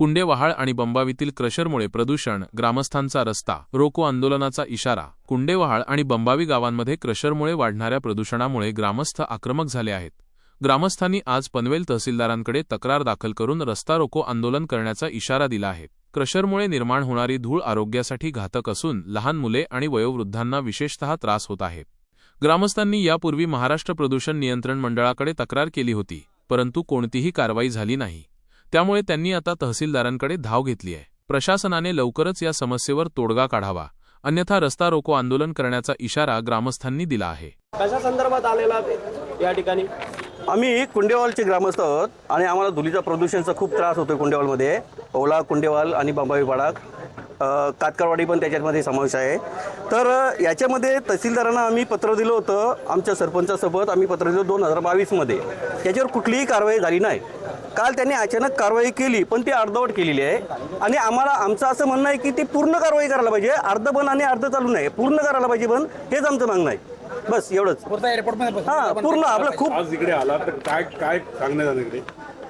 कुंडेवहाळ आणि बंबावीतील क्रशरमुळे प्रदूषण ग्रामस्थांचा रस्ता रोको आंदोलनाचा इशारा कुंडेवहाळ आणि बंबावी गावांमध्ये क्रशरमुळे वाढणाऱ्या प्रदूषणामुळे ग्रामस्थ आक्रमक झाले आहेत. ग्रामस्थांनी आज पनवेल तहसीलदारांकडे तक्रार दाखल करून रस्ता रोको आंदोलन करण्याचा इशारा दिला आहे. क्रशरमुळे निर्माण होणारी धूळ आरोग्यासाठी घातक असून लहान मुले आणि वयोवृद्धांना विशेषतः त्रास होत आहे. ग्रामस्थांनी यापूर्वी महाराष्ट्र प्रदूषण नियंत्रण मंडळाकडे तक्रार केली होती परंतु कोणतीही कारवाई झाली नाही. त्यामुळे त्यांनी आता तहसीलदारांकडे धाव घेतली आहे. प्रशासनाने लवकरच या समस्येवर तोडगा काढावा. अन्यथा रस्ता रोको आंदोलन करण्याचा इशारा ग्रामस्थांनी दिला आहे. कशा संदर्भात आलेला या ठिकाणी? आम्ही कुंडेवालचे ग्रामस्थ आहोत आणि आम्हाला धुलीचा प्रदूषणचा खूप त्रास होतो कुंडेवालमध्ये. ओला कुंडेवाल आणि बंबाई पाडा अ, कातकरवाडी पण त्याच्यामध्ये समावेश आहे. तर याच्यामध्ये तहसीलदारांना आम्ही पत्र दिलं होतं. आमच्या सरपंचासोबत आम्ही पत्र दिलं दोन हजार बावीसमध्ये. याच्यावर कुठलीही कारवाई झाली नाही. काल त्यांनी अचानक कारवाई केली पण ती अर्धवट केलेली आहे. आणि आम्हाला आमचं असं म्हणणं आहे की ती पूर्ण कारवाई करायला पाहिजे. अर्ध बंद आणि अर्ध चालू नाही. पूर्ण करायला पाहिजे बंद हेच आमचं मागणं आहे. बस एवढंच. हां पूर्ण आपलं खूप आज इकडे आला तर काय काय सांगण्यात आलं इकडे?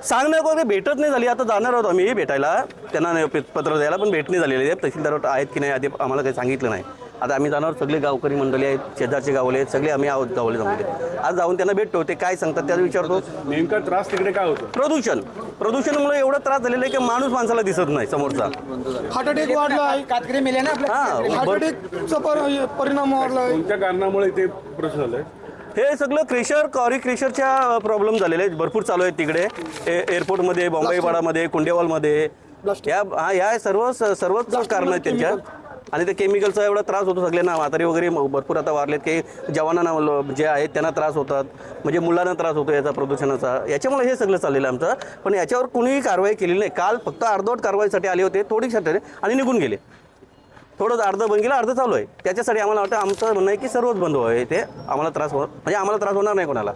सांगण्यात वगैरे भेटत नाही झाली. आता जाणार आहोत आम्ही भेटायला. त्यांना नाही पत्र द्यायला पण भेट नाही झालेली आहे. तहसीलदार आहेत की नाही आधी आम्हाला काही सांगितलं नाही. आता आम्ही जाणार सगळे गावकरी मंडळी आहेत शेजारचे गावले आहेत सगळे आम्ही आहोत गावले जमले आज जाऊन त्यांना भेटतो ते काय सांगतात त्याला विचारतो. नेमका त्रास तिकडे काय होतो? प्रदूषण. प्रदूषणामुळे एवढा त्रास झालेला आहे की माणूस माणसाला दिसत नाही समोरचा. हार्ट अटॅक वाढला आहे. कातकरी मेले ना आपल्या हां हार्ट बर- अटॅकचा पर- परिणाम वाढला आहे. कोणत्या कारणामुळे ते प्रश्न झालाय हे सगळं क्रेशर कॉरी क्रेशरच्या प्रॉब्लेम झालेले आहेत. भरपूर चालू आहेत तिकडे. ए- एअरपोर्टमध्ये बॉम्बेपाडामध्ये कुंडेवालमध्ये. या हा या सर्व सर्वच कारण आहेत त्यांच्या. आणि ते केमिकलचा एवढा त्रास होतो सगळ्यांना म्हातारी वगैरे भरपूर आता वारलेत की जवानांना जे आहेत त्यांना त्रास होतात म्हणजे मुलांना त्रास होतो याचा प्रदूषणाचा. याच्यामुळे हे सगळं चाललेलं आहे आमचं. पण याच्यावर कुणीही कारवाई केलेली नाही. काल फक्त अर्धवट कारवाईसाठी आले होते थोडीसाठी आणि निघून गेले. थोडंच अर्ध बंद गेलं अर्ध चालू आहे. त्याच्यासाठी आम्हाला वाटतं आमचं म्हणणं आहे की सर्वच बंद व्हावे ते. आम्हाला त्रास हो म्हणजे आम्हाला त्रास होणार नाही कोणाला.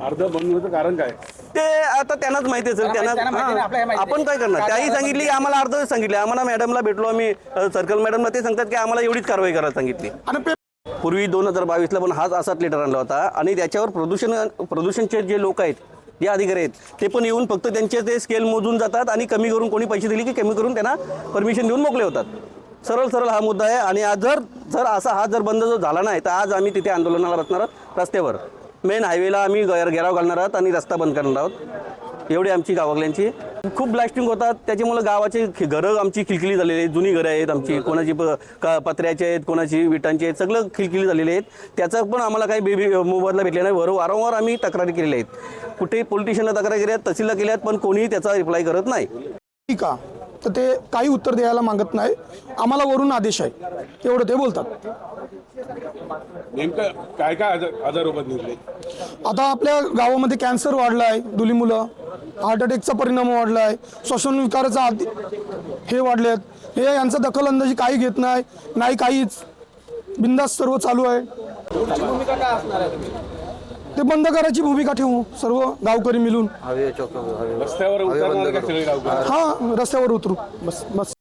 अर्ध बंद होतं कारण काय? ते आता त्यांनाच माहिती असेल त्यांना हां, आपण काय करणार? त्याही सांगितली की आम्हाला अर्ध सांगितले. आम्हाला मॅडमला भेटलो आम्ही सर्कल मॅडमला ते सांगतात की आम्हाला एवढीच कारवाई करायला सांगितली. आणि पे पूर्वी दोन हजार बावीसला पण हाच असाच लेटर आणला होता आणि त्याच्यावर प्रदूषण प्रदूषणचे जे लोक आहेत जे अधिकारी आहेत ते पण येऊन फक्त त्यांचे ते स्केल मोजून जातात आणि कमी करून कोणी पैसे दिले की कमी करून त्यांना परमिशन देऊन मोकळे होतात. सरळ सरळ हा मुद्दा आहे आणि आज जर जर असा हा जर बंद जर झाला नाही तर आज आम्ही तिथे आंदोलनाला बसणार आहोत रस्त्यावर. मेन हायवेला आम्ही गैर घेराव घालणार आहोत आणि रस्ता बंद करणार आहोत. एवढी आमची गावागल्यांची खूप ब्लास्टिंग होतात. त्याच्यामुळे गावाचे खि- घरं आमची खिलखिली झालेली आहेत. जुनी घरं आहेत आमची. कोणाची प का पत्र्याची आहेत कोणाची विटांची आहेत. सगळं खिलखिली झालेले आहेत. त्याचं पण आम्हाला काही बेबी मोबदला भेटला नाही. वर वारंवार आम्ही तक्रारी केलेल्या आहेत. कुठेही पोलीस तक्रार केल्या तहसीलला केल्या आहेत पण कोणीही त्याचा रिप्लाय करत नाही. ठीक का तर ते काही उत्तर द्यायला मागत नाही. आम्हाला वरून आदेश आहे. एवढं ते बोलतात. नेमकं काय काय आजार निघले? आता आपल्या गावामध्ये कॅन्सर वाढला आहे दुली मुलं हार्ट अटॅकचा परिणाम वाढला आहे श्वसन विकाराचा आधी- हे वाढले आहेत हे यांचा दखल अंदाजी काही घेत नाही नाही काहीच. बिंदास सर्व चालू आहे? ते बंद करायची भूमिका ठेवू सर्व गावकरी मिळून. रस्त्यावर उतरणार का सगळे गावकरी? हा रस्त्यावर उतरू. बस बस.